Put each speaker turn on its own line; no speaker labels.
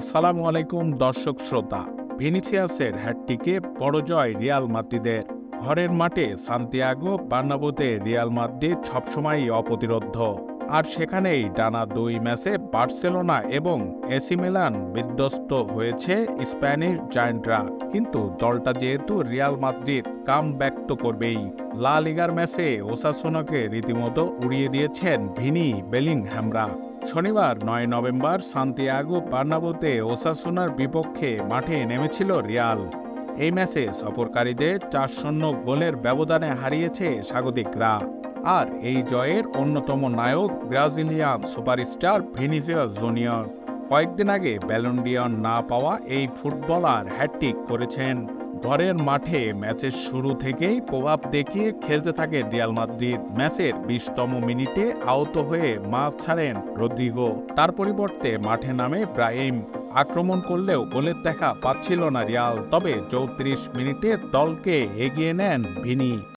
আসসালামু আলাইকুম, দর্শক শ্রোতা। ভিনিসিয়াসের হ্যাটটিকে বড় জয় রিয়াল মাদ্রিদের ঘরের মাঠে সান্তিয়াগো বার্নাবোতে রিয়াল মাদ্রিদ সবসময়ই অপ্রতিরোধ্য। আর সেখানেই টানা দুই ম্যাচে বার্সেলোনা এবং এসি মিলান বিধ্বস্ত হয়েছে স্প্যানিশ জায়ান্টরা। কিন্তু দলটা যেহেতু রিয়াল মাদ্রিদ কাম ব্যাক তো করবেই, লা লিগার ম্যাচে ওসাসোনাকে রীতিমতো উড়িয়ে দিয়েছেন ভিনি বেলিংহ্যামরা শনিবার, নয় নভেম্বর, সান্তিয়াগো বার্নাবোতে ওসাসুনার বিপক্ষে মাঠে নেমেছিল রিয়াল। এই ম্যাচে সফরকারীদের চার শূন্য গোলের ব্যবধানে হারিয়েছে স্বাগতিকরা আর এই জয়ের অন্যতম নায়ক ব্রাজিলিয়ান সুপারস্টার ভিনিসিয়াস জুনিয়র। কয়েকদিন আগে ব্যালন্ডিয়ন না পাওয়া এই ফুটবলার হ্যাট্রিক করেছেন। ঘরের মাঠে ম্যাচের শুরু থেকেই প্রভাব দেখিয়ে খেলতে থাকে রিয়াল মাদ্রিদ। ম্যাচের বিশতম মিনিটে আহত হয়ে মাফ ছাড়েন রদ্রিগো। তার পরিবর্তে মাঠে নামে ব্রাহিম। আক্রমণ করলেও গোলের দেখা পাচ্ছিল না রিয়াল। তবে চৌত্রিশ মিনিটে দলকে এগিয়ে নেন ভিনি।